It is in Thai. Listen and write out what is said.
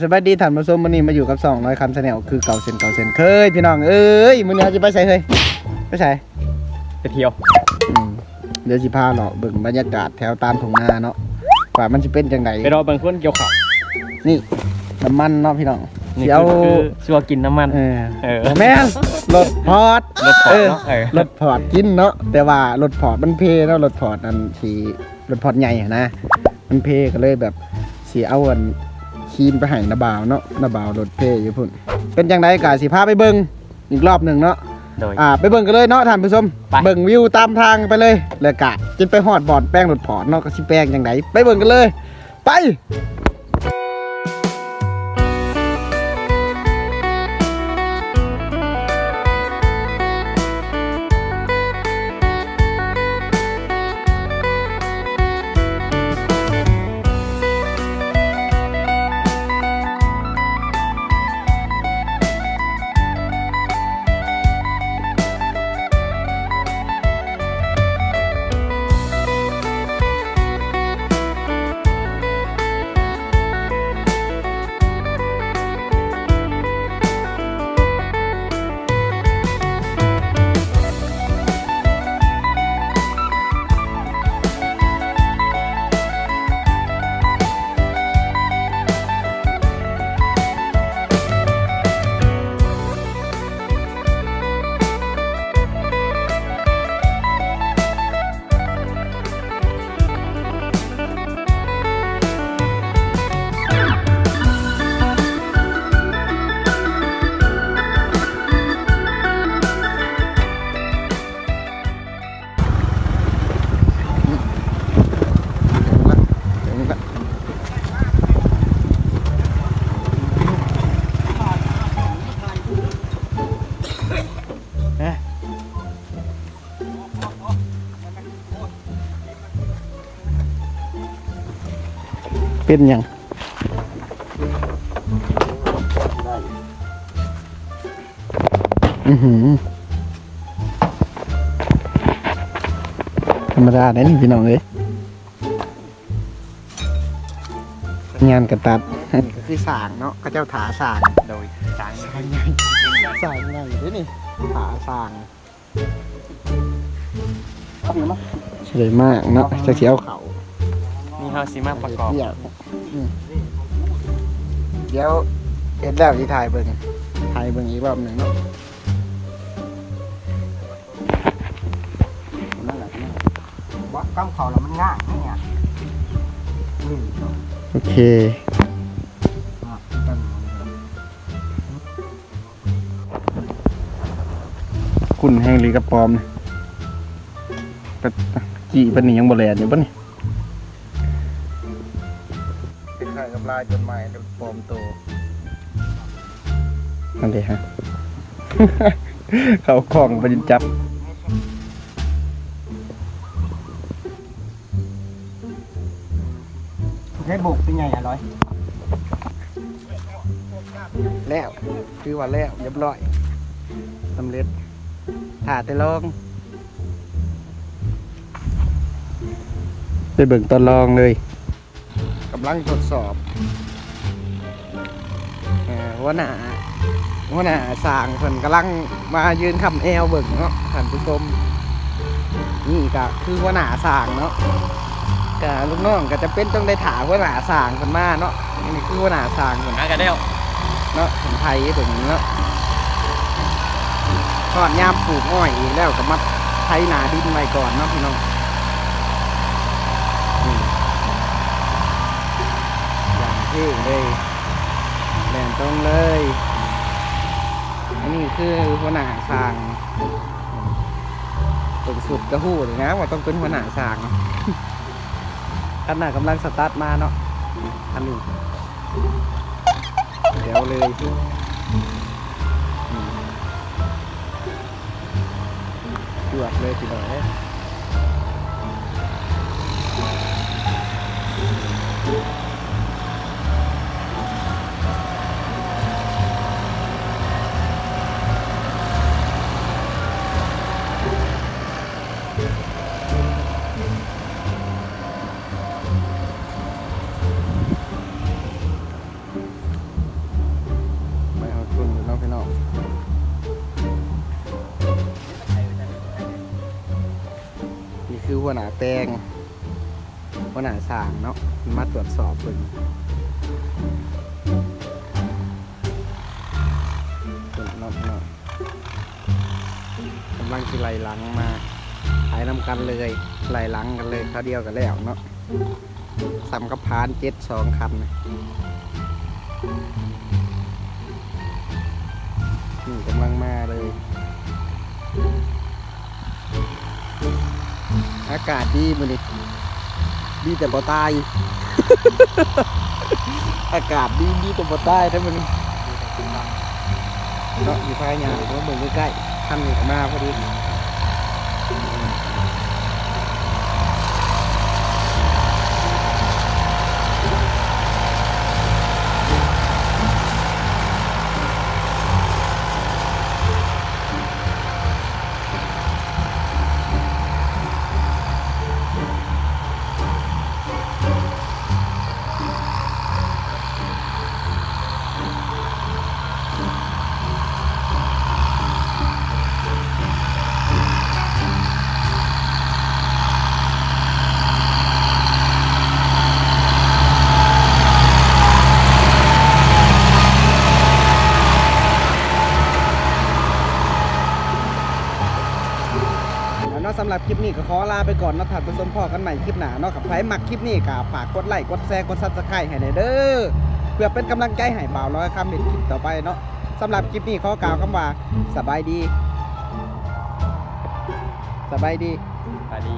สวัสดีท่านผู้ชมวันนี้มาอยู่กับสองร้อยคันแนลคือเก่าเซนเก่าเซนเคยพี่น้องเอ้ยมื้อนี้เราจะไปใส่เคยไปใส่ไปเที่ยวอืมเดี๋ยวสิพาเลาะเบิ่งบรรยากาศแถวตามทุ่งนาเนาะว่ามันสิเป็นจังไดไปรอบางคนเกี่ยวข้าวนี่น้ำมันเนาะพี่น้องนี่เดี๋ยวคือคือชัวร์กินน้ำมัน เออเออ แม่นรถพอร์ตรถพอร์ตเนาะเออ รถพอร์ตกินเนาะแต่ว่ารถพอร์ตมันเพเนาะรถพอร์ตนั่นสีรถพอร์ตใหญ่อะนะมันเพก็เลยแบบสีเอาอัน คีนไปให้นาบาวเนาะนาบาวรถเพอยู่พุ่นเป็นจังไดกะสิพาไปเบิ่งอีกรอบหนึ่งเนาะโดย อ่าไปเบิ่งกันเลยเนาะท่านผู้ชมไป เบิ่งวิวตามทางไปเลยแล้วกะจนไปฮอดบอดแป้งรถพอร์ตเนาะก็สิแป้งจังไดไปเบิ่งกันเลย ไป เป็นหยังอือหือธรรมดาได้นี่พี่น้องเอ้ยงานกระตัดก็คือสร้างเนาะก็เจ้าถาสร้างโดยสายสร้างไงสร้างไงเด้นี่ถาสร้างสวยมากเนาะจะเสียวเขามี เฮาสิมาประกอบเดี๋ยวอืมเดี๋ยวเอ็ดแล้วที่ถ่ายเบิ่งถ่ายเบิ่งอีกรอบหนึ่งเนาะนั่นแหละว่ากำเขาแล้วมันง่ายเนี่ยโอเคคุณแห้งหรือกระปอมเนี่ยปะจีเป็นนี่ยังบ่แลนอยู่ปะเนี่เป็นายจนใหม่กระปอมโตนั่นเลยฮะ เขาของไปจับให้บุกเป็นไงอะร้อย แล้ว คือว่าแล้วเรียบร้อยสำเร็จถ่าแต่ลองไปเบิ่งตอนลองเลยกำลังทดสอบเอ่อหัวหน้าหัวหน้าสร้างเพิ่นกำลังมายืนคำแอวเบิ่งเนาะท่านผู้ชมนี่ก็คือหัวหน้าสร้างเนาะก็ลูกน้องก็จะเป็นต้องได้ถาหัวหน้าสร้างเพิ่นมาเนาะนี่คือหัวหน้าสร้างเพิ่นหากระเดียวเนาะของไทยถึงเนาะก่อนยามปลูกอ้อยอีกแล้วก็มาไทยนาดินไว้ก่อนเนาะพี่น้องนี่อย่าง ที่เลยแหลนตรงเลย อันนี้คือหัวหน้าสร้างเป็นสุดกระหู้เลยนะว่าต้องเป็นหัวหน้าสร้างเนาะอันน่ะกำลังสตาร์ทมาเนาะอันนี้เดี๋ยวเลยจวดเลยทีเดียว หัวหน้าแปลงหัวหน้าสางเนาะมาตรวจสอบเบิ่งเพิ่นเนาะเนาะกำลังสิไหล่หลังมาหายนำกันเลยไหล่หลังกันเลยเขาเดียวกันแล้วเนาะสำกับพานเจ็ดสองคันนี่กำลังมาเลย อากาศดีมันนี่ดีแต่บ่ตาย อากาศดีดีแต่บ่ตายถ้ามันเนาะอยู่ภายในเพราะเบิ่งใกล้ๆท่านนี่มาพอดีำหรับคลิปนี้ก็ขอลาไปก่อนนะถัดไปชมพอกันใหม่คลิปหน้าเนาะกับใครมักคลิปนี้ก็ฝากกดไลค์กดแชร์กดซับสไครต์ให้หน่อยเด้อเพื่อเป็นกำลังใจให้บ่าวร้อยคำเห็นคลิปต่อไปเนาะสำหรับคลิปนี้ขอกล่าวคำว่าสบายดี สบายดี สบายดี